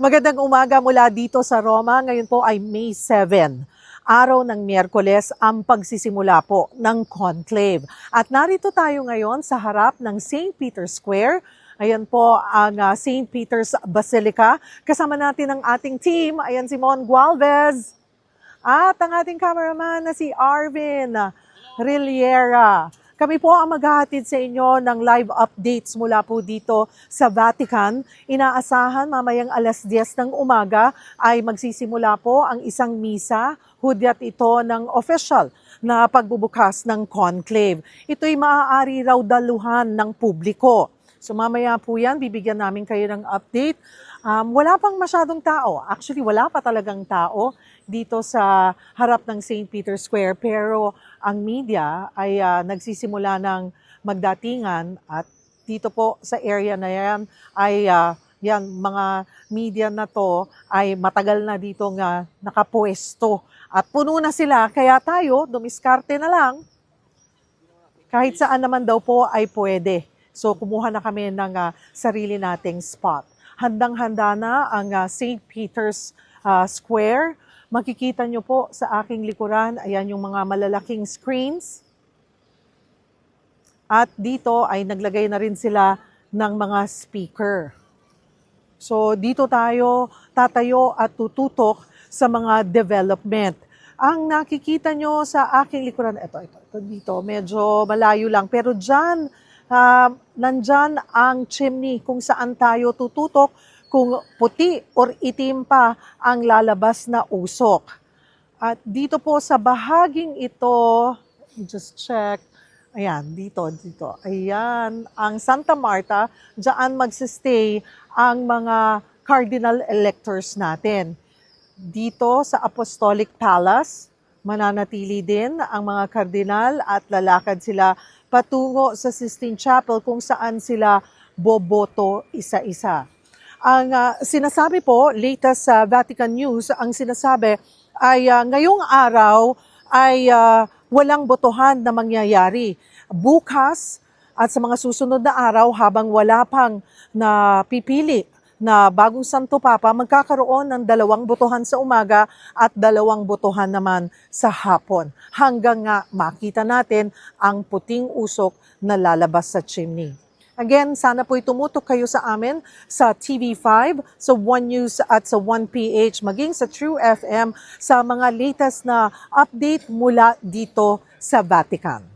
Magandang umaga mula dito sa Roma. Ngayon po ay May 7, araw ng Miyerkules, ang pagsisimula po ng conclave. At narito tayo ngayon sa harap ng St. Peter's Square. Ayan po ang ah, St. Peter's Basilica. Kasama natin ang ating team. Ayan si Mon Gualvez. At ang ating cameraman na si Arvin Riliera. Kami po ang maghahatid sa inyo ng live updates mula po dito sa Vatican. Inaasahan mamayang alas 10 ng umaga ay magsisimula po ang isang misa. Hudyat ito ng official na pagbubukas ng conclave. Ito'y maaari raw daluhan ng publiko. So mamaya po yan, bibigyan namin kayo ng update. Um, wala pang masyadong tao. Actually, wala pa talagang tao dito sa harap ng St. Peter's Square. Pero ang media ay ah, nagsisimula ng magdatingan at dito po sa area na yan ay ah, yan, mga media na to ay matagal na dito nga nakapuesto. At puno na sila, kaya tayo, dumiskarte na lang kahit saan naman daw po ay pwede. So kumuha na kami ng ah, sarili nating spot. Handang-handa na ang ah, St. Peter's ah, Square. Makikita nyo po sa aking likuran, ayan yung mga malalaking screens. At dito ay naglagay na rin sila ng mga speaker. So dito tayo tatayo at tututok sa mga development. Ang nakikita nyo sa aking likuran, ito, ito, ito dito, medyo malayo lang. Pero dyan, ah, nandyan ang chimney kung saan tayo tututok kung puti or itim pa ang lalabas na usok. At dito po sa bahaging ito, just check, ayan, dito, dito, ayan, ang Santa Marta, dyan magsistay ang mga cardinal electors natin. Dito sa Apostolic Palace, mananatili din ang mga kardinal at lalakad sila patungo sa Sistine Chapel kung saan sila boboto isa-isa. Ang ah, sinasabi po, latest sa Vatican News, ang sinasabi ay ah, ngayong araw ay ah, walang botohan na mangyayari. Bukas at sa mga susunod na araw habang wala pang napipili na bagong Santo Papa, magkakaroon ng dalawang botohan sa umaga at dalawang botohan naman sa hapon. Hanggang nga makita natin ang puting usok na lalabas sa chimney. Again, sana po'y tumutok kayo sa amin sa TV5, sa One News at sa 1PH, maging sa True FM sa mga latest na update mula dito sa Vatican.